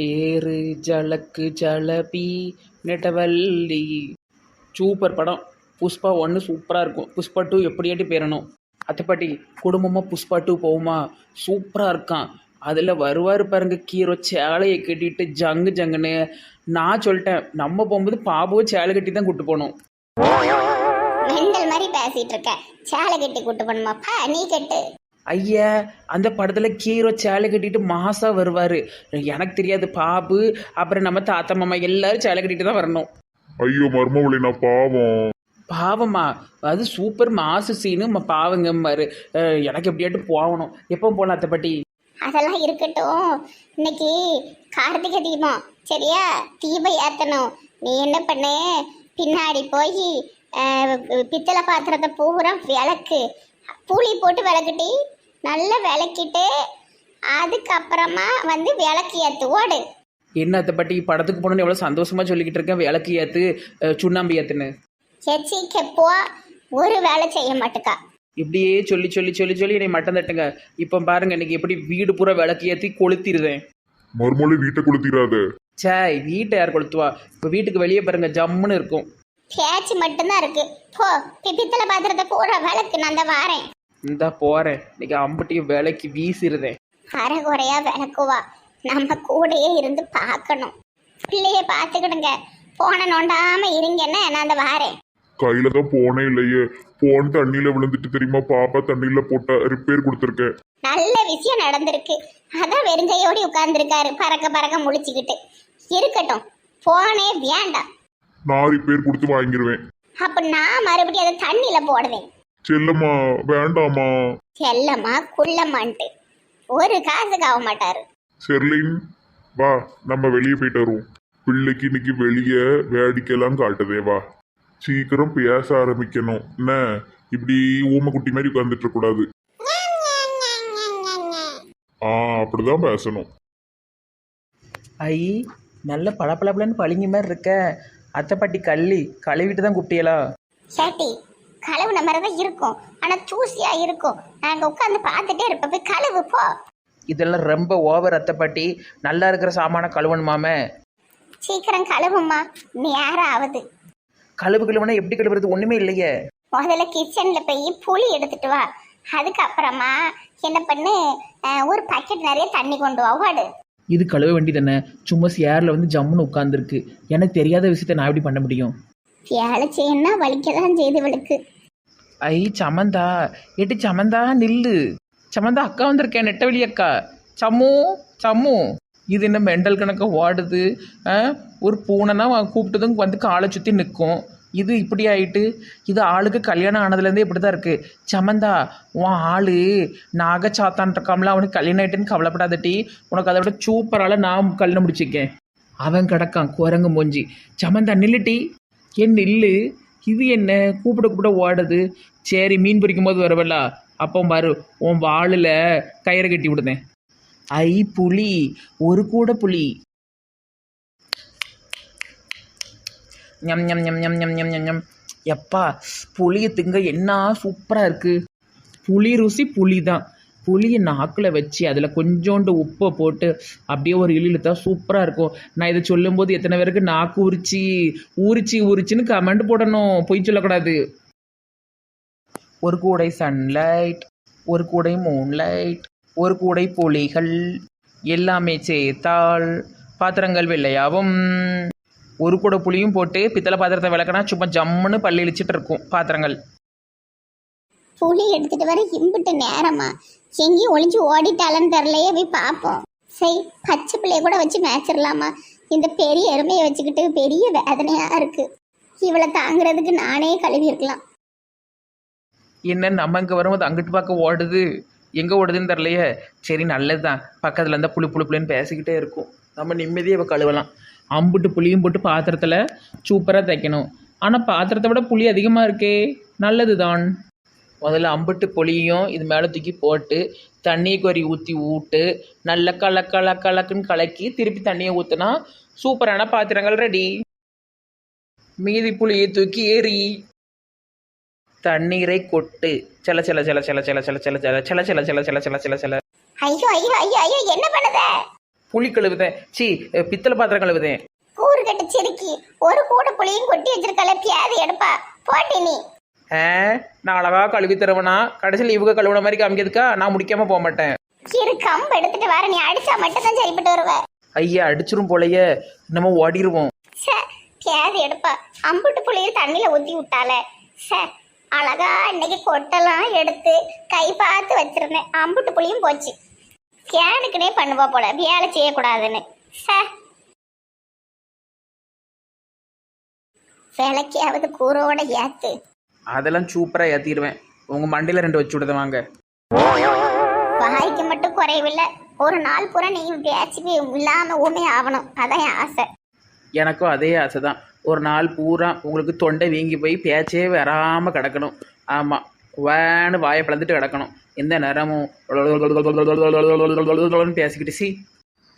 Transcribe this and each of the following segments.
பேரு ஜலக்கு ஜலபி நெட்டவல்லி. சூப்பர் படம். புஷ்பா ஒன்று சூப்பராக இருக்கும். புஷ்பா டூ எப்படியாட்டி பேரணும்? அத்தைப்பாட்டி குடும்பமாக புஷ்பா டூ போகுமா சூப்பராக இருக்கான். அதில் வருவார் பாருங்க கீரோ சேலையை கட்டிட்டு ஜங்கு ஜங்குன்னு. நான் சொல்லிட்டேன் நம்ம போகும்போது பாபுவை சேலை கட்டி தான் கூட்டு போகணும். மெண்டல் மாதிரி பேசிட்டு இருக்க. சேலை கட்டி கூட்டு பண்ணுமாப்பா நீ கெட்டு. ஐயா அந்த படத்தில் கீரோ சேலை கட்டிட்டு மாசா வருவார். எனக்கு தெரியாது பாபு அப்புறம் நம்ம தாத்தா மாமா எல்லாரும் சேலை கட்டிட்டு தான் வரணும். ஐயோ மர்மவழி நான் பாவம். பாவமா? அது சூப்பர் மாசு சீனு அஹ் எனக்கு எப்படியாட்டும் போகணும். எப்போ போகலாம் அத்தைப்பாட்டி அதெல்லாம் இருக்கட்டும். இன்னைக்கு கார்த்திகை தீபம் சரியா? தீபம் ஏத்தணும். நீ என்ன பண்ணு? பின்னாடி போய் பித்தளை பாத்திரத்தை பூரா விளக்கு. புளி போட்டு விளக்குட்டி நல்லா விளக்கிட்டு அதுக்கப்புறமா வந்து விளக்கு ஏத்து ஓடு. என்ன அத்தைப்பாட்டி படத்துக்கு போகணுன்னு எவ்வளோ சந்தோஷமா சொல்லிக்கிட்டு இருக்கேன். விளக்கு ஏற்று சுண்ணாம்பு ஏற்றுன்னு எச்சிக்க போ ஒரு வேலை செய்ய மாட்டுக்கா. இப்படியே சொல்லி சொல்லி சொல்லி சொல்லி என்னை மட்டம் தட்டுங்க. இப்போ பாருங்க இன்னைக்கு எப்படி வீடு பூரா விளக்கு ஏற்றி கொளுத்திடுதேன் மர்மவழி வீட்டை கொளுத்திடாத. சாய் வீட்டை யார் கொளுத்துவா? இப்போ வீட்டுக்கு வெளியே பாருங்க ஜம்முன்னு இருக்கும். பேச்சு மட்டும்தான் இருக்கு. போ பி- பித்தளை பாத்திரத்தை பூரா விளக்கு நான் தான் வாரேன். இந்தா போகிறேன் இன்னைக்கு அம்புட்டியும் விலைக்கு வீசிடுதேன் அரைகுறையா விளக்குவா. நம்ம கூடயே இருந்து பார்க்கணும். பிள்ளைய பார்த்துக்கிடுங்க. போன நோண்டாம இருங்கன்னா நான் அந்த வாரேன். கையில தான் போனே இல்லையே. போன் தண்ணியில விழுந்துட்டு தெரியுமா? பாப்பா தண்ணியில போட்ட ரிப்பேர் கொடுத்துருக்கேன். நல்ல விஷயம் நடந்திருக்கு. அதான் வெறுங்கையோடி உட்கார்ந்துருக்காரு. பறக்க பறக்க முழிச்சுக்கிட்டு. இருக்கட்டும். போனே வேண்டாம். நான் ரிப்பேர் கொடுத்து வாங்கிடுவேன் அப்ப நான் மறுபடியும் அதை தண்ணியில போடுவேன். செல்லம்மா வேண்டாமா செல்லம்மா குள்ளம்மான்ட்டு. ஒரு காசுக்கு ஆக மாட்டாரு. செர்லின் வா நம்ம வெளியே போயிட்டு வருவோம். பிள்ளைக்கு இன்னைக்கு வெளியே வேடிக்கைலாம் காட்டுதே வா. சீக்கிரம் பேச ஆரம்பிக்கணும். என்ன? இப்படி ஊமை குட்டி மாதிரி உட்காந்துட்டு கூடாது ஆ அப்படிதான் பேசணும். ஐ நல்ல பளபளபளன்னு பளிங்கு மாதிரி இருக்க. அத்தைப்பாட்டி கள்ளி கழுவிட்டு தான் குப்பியலா சேட்டி கழுவுன மாதிரி தான் இருக்கும். ஆனா தூசியா இருக்கும். நாங்க உட்காந்து பார்த்துட்டே இருப்போம். போய் கழுவு போ. இதெல்லாம் ரொம்ப ஓவர் அத்தைப்பாட்டி நல்லா இருக்கிற சாமான கழுவணுமாமே சீக்கிரம் கழுவுமா நேரம் ஆகுது. கழுவு கழுவுனா எப்படி கழுவுறது? ஒன்றுமே இல்லையே. முதல்ல கிச்சன்ல போய் புளி எடுத்துட்டு வா. அதுக்கப்புறமா என்ன பண்ணு அஹ், ஒரு பாக்கெட் நிறைய தண்ணி கொண்டு வா. ஓடு இது கழுவ வேண்டியதானே சும்மா சேரில் வந்து ஜம்முன்னு உட்காந்துருக்கு எனக்கு தெரியாத விஷயத்த நான் எப்படி பண்ண முடியும்? வேலை செய்யணும்னா வலிக்கதான் செய்து இவளுக்கு. ஐ சமந்தா எட்டு சமந்தா நில்லு. சமந்தா அக்கா வந்திருக்கேன் நெட்டவெளி அக்கா. சம்மு சம்மு. இது என்ன மெண்டல் கணக்க ஓடுது? ஆ? ஒரு பூனைனா கூப்பிட்டதும் வந்து காலை சுற்றி நிற்கும். இது இப்படி ஆயிட்டு இது ஆளுக்கு கல்யாணம் ஆனதுலேருந்தே இப்படி தான் இருக்குது சமந்தா உன் ஆளு நாகச்சாத்தான் இருக்காமல அவனுக்கு கல்யாணம் ஆயிட்டுன்னு கவலைப்படாதட்டி உனக்கு அதை விட சூப்பரால் நான் கல்யாணம் முடிச்சிருக்கேன் அவன் கிடக்கான் குரங்கு மூஞ்சி. சமந்தா நில்லுட்டி ஏன் நில்லு இது என்ன? கூப்பிட கூப்பிட ஓடுது. சரி மீன் பிடிக்கும் போது வரவல்ல அப்போ பாரு உன் வாளில் கயிறை கட்டி விடுதேன். ஐ புலி. ஒரு கூட புலி. ஞம் ஞம் ஞம் ஞம் ஞம் ஞம் ஞம். ஞம் எப்பா புளியை திங்க என்ன சூப்பராக இருக்குது புளி ருசி புளி தான் புளியை நாக்கில் வச்சு அதில் கொஞ்சோண்டு உப்பை போட்டு அப்படியே ஒரு இழுத்தா சூப்பராக இருக்கும். நான் இதை சொல்லும்போது எத்தனை பேருக்கு நாக்கு உரிச்சி ஊரிச்சி ஊரிச்சின்னு கமெண்ட் போடணும். பொய் சொல்லக்கூடாது. ஒரு கூடை சன்லைட் ஒரு கூடை மூன்லைட் ஒரு கூடை புலிகள் எல்லாமே சேர்த்தால் பாத்திரங்கள் வெள்ளையாகும் ஒரு கூடை புளியும் போட்டு பித்தளை பாத்திரத்தை விளக்குனா சும்மா ஜம்முன்னு பல்லி இழிச்சிட்டு இருக்கும் பாத்திரங்கள். புளி எடுத்துட்டு வர இம்பிட்டு நேரமா. எங்கேயும் ஒளிஞ்சு ஓடிட்டாலன்னு தெரிலையே போய் பார்ப்போம். சரி பச்சை பிள்ளைய கூட வச்சு மேய்ச்சிடலாமா இந்த பெரிய எருமையை வச்சுக்கிட்டு பெரிய வேதனையாக இருக்கு. இவளை தாங்குறதுக்கு நானே கழுவி இருக்கலாம். என்ன நம்ம இங்கே வரும்போது அங்கிட்டு பார்க்க ஓடுது? எங்கே ஓடுதுன்னு தெரிலையே சரி நல்லது தான் பக்கத்தில் இருந்தால் புளி புளி புளின்னு பேசிக்கிட்டே இருக்கும். நம்ம நிம்மதியாக இப்போ கழுவலாம். அம்புட்டு புளியும் போட்டு பாத்திரத்தில் சூப்பராக தைக்கணும். ஆனால் பாத்திரத்தை விட புளி அதிகமாக இருக்கே. நல்லது தான் முதல்ல அம்புட்டு புளியும் இது மேலே தூக்கி போட்டு தண்ணியை கொறி ஊற்றி ஊட்டு நல்ல கல கல கலக்குன்னு கலக்கி திருப்பி தண்ணியை ஊற்றினா சூப்பரான பாத்திரங்கள் ரெடி மீதி புளியை தூக்கி ஏறி தண்ணீரை கொட்டு செல செல செல செல செல செல செல செல செல செல செல செல செல செல செல ஐயோ ஐயோ ஐயோ ஐயோ என்ன பண்ணுத புளி கழுவுதேன் சி பித்தளை பாத்திரம் கழுவுதேன் கூறு கட்டு சிரிக்கி ஒரு கூட புளியும் கொட்டி வச்சிருக்கல பியாதி எடுப்பா போட்டி நீ நான் அழகா கழுவி தருவனா? கடைசியில் இவங்க கழுவுன மாதிரி காமிக்கிறதுக்கா? நான் முடிக்காம போக மாட்டேன். இரு கம்பு எடுத்துட்டு வர. நீ அடிச்சா மட்டும் தான் சரிப்பட்டு வருவ. ஐயா அடிச்சிரும் போலயே. நம்ம ஓடிடுவோம் சே பியாதி எடுப்பா. அம்புட்டு புளியும் தண்ணியில ஊத்தி விட்டால. சே அழகா இன்னைக்கு கொட்டெல்லாம் எடுத்து கை பார்த்து வச்சிருந்தேன். அம்புட்டு புளியும் போச்சு. கேனுக்குனே பண்ணுவா போல. வேலை செய்யக்கூடாதுன்னு. சே. விளக்கியாவது கூரோட ஏத்து. அதெல்லாம் சூப்பராக ஏற்றிடுவேன் உங்கள் மண்டியில் ரெண்டு வச்சு விடுத வாங்க. வாய்க்கு மட்டும் குறைவில்லை. ஒரு நாள் பூரா நீ பேச்சு இல்லாம ஊமே ஆகணும். அதான் என் ஆசை. எனக்கும் அதே ஆசை தான் ஒரு நாள் பூரா உங்களுக்கு தொண்டை வீங்கி போய் பேச்சே வராமல் கிடக்கணும். ஆமாம் வேன்னு வாயை பிளந்துட்டு கிடக்கணும். எந்த நேரமும் பேசிக்கிட்டு சி.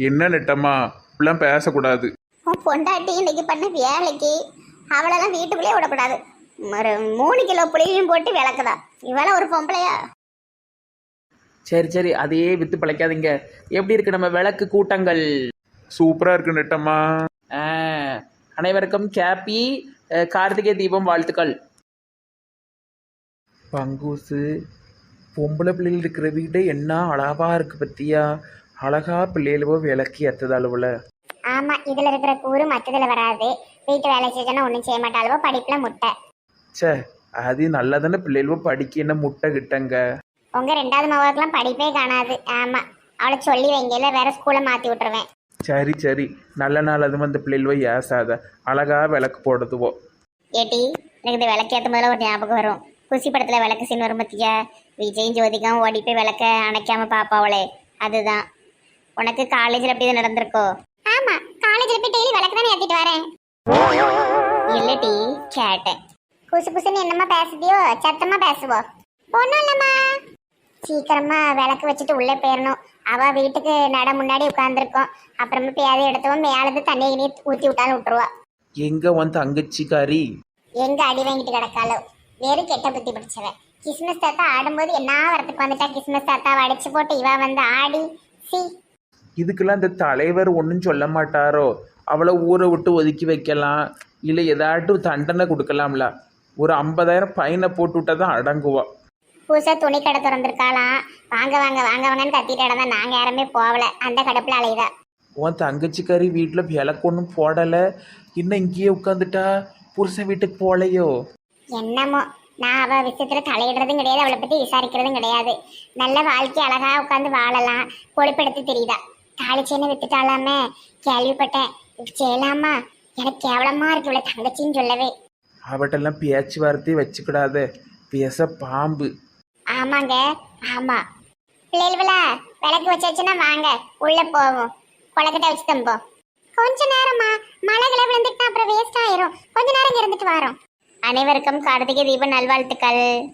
என்ன நெட்டம்மா? இப்படிலாம் பேசக்கூடாது. பொண்டாட்டி இன்னைக்கு பண்ண வேலைக்கு அவளெல்லாம் வீட்டுக்குள்ளே விடக்கூடாது. ஒரு மூணு கிலோ புளியும் போட்டு விளக்குதா. இவெல்லாம் ஒரு பொம்பளையா. சரி சரி அதையே வித்து பிழைக்காதீங்க. எப்படி இருக்கு நம்ம விளக்கு கூட்டங்கள்? சூப்பரா இருக்கு நெட்டம்மா. அனைவருக்கும் கேப்பி அஹ், கார்த்திகை தீபம் வாழ்த்துக்கள். பங்கூசு பொம்பளை பிள்ளைகள் இருக்கிற வீடு என்ன அழகா இருக்கு பத்தியா? அழகா பிள்ளைகளவோ விளக்கி எத்தது அளவுல ஆமா இதுல இருக்கிற கூறு மற்றதுல வராது. வீட்டு வேலை செஞ்சோன்னா ஒன்றும் செய்ய மாட்டாளவோ படிப்புல முட்டை. ச்சே அது நல்லா தானே பிள்ளைகளவோ படிக்க என்ன முட்டை கிட்டங்க? உங்க ரெண்டாவது மாவுக்கெல்லாம் படிப்பே காணாது. ஆமா அவளை சொல்லி வைங்க இல்ல வேற ஸ்கூலை மாத்தி விட்டுருவேன். சரி சரி. நல்ல நாள் அது அந்த பிள்ளைகளவோ ஏசாத. அழகா விளக்கு போடுதுவோ. ஏட்டி எனக்கு இந்த விளக்கேற்ற முதல்ல ஒரு ஞாபகம் வரும். குசி படத்துல விளக்கு சீன் வரும் பத்தியா? விஜயும் ஜோதிகாவும் ஓடி போய் விளக்க அணைக்காம பாப்பாவளே. அதுதான். உனக்கு காலேஜில் அப்படி நடந்திருக்கோ? ஆமா காலேஜில் போய் டெய்லி விளக்கு தானே ஏற்றிட்டு வரேன். இல்லடி கேட்டேன். புசு புசுன்னு என்னம்மா பேசுதியோ? சத்தமா பேசுவோ. ஒன்றும் இல்லைம்மா. சீக்கிரமா விளக்கு வச்சுட்டு உள்ளே போயிடணும் அவ வீட்டுக்கு நட முன்னாடி உட்காந்துருக்கோம் அப்புறமா பேதை எடுத்தவன் மேலது தண்ணி கிணி ஊற்றி விட்டாலும் விட்டுருவா. எங்க உன் தங்கச்சிக்காரி? எங்க அடி வாங்கிட்டு கிடக்காளோ? வெறும் கெட்ட புத்தி பிடிச்சவ கிறிஸ்மஸ் தாத்தா ஆடும்போது என்ன வரத்துக்கு வந்துட்டா? கிறிஸ்மஸ் தாத்தாவை அடிச்சு போட்டு இவ வந்து ஆடி சி. இதுக்கெல்லாம் இந்த தலைவர் ஒன்றும் சொல்ல மாட்டாரோ? அவளை ஊரை விட்டு ஒதுக்கி வைக்கலாம். இல்லை ஏதாட்டும் தண்டனை கொடுக்கலாம்ல. ஒரு ஐம்பதாயிரம் ஃபைனை போட்டு விட்டா தான் அடங்குவா. புதுசா துணி கடை திறந்திருக்காளாம். வாங்க வாங்க வாங்க வாங்கன்னு கத்திட்டு கிடந்தா நாங்க யாருமே போகல அந்த கடுப்புல அலையுதா. உன் தங்கச்சிக்காரி வீட்டில் விளக்கு ஒன்றும் போடலை. இன்னும் இங்கேயே உட்காந்துட்டா புருஷன் வீட்டுக்கு போகலையோ என்னமோ. நான் அவ விஷயத்துல தலையிடுறதும் கிடையாது அவளை பத்தி விசாரிக்கிறதும் கிடையாது. நல்ல வாழ்க்கை அழகா உட்காந்து வாழலாம். பொறுப்பெடுத்து தெரியுதா. தாளிச்சேன்னு வித்துட்டாலாமே. கேள்விப்பட்டேன். செய்யலாமா எனக்கு கேவலமா இருக்கு இவ்வளவு தங்கச்சின்னு சொல்லவே. அவட்டெல்லாம் பேச்சுவார்த்தையை வச்சுக்கிடாத. பேச பாம்பு. ஆமாங்க ஆமா. பிள்ளைகளா விளக்கு வச்சாச்சுன்னா வாங்க உள்ள போவோம். குளக்கட்டை வச்சு தம்போம் கொஞ்ச நேரமா மழை கிளை விழுந்துட்டா அப்புறம் வேஸ்ட் ஆயிரும். கொஞ்ச நேரம் இங்க இருந்துட்டு வரோம். அனைவருக்கும் கார்த்திகை தீப நல்வாழ்த்துக்கள்.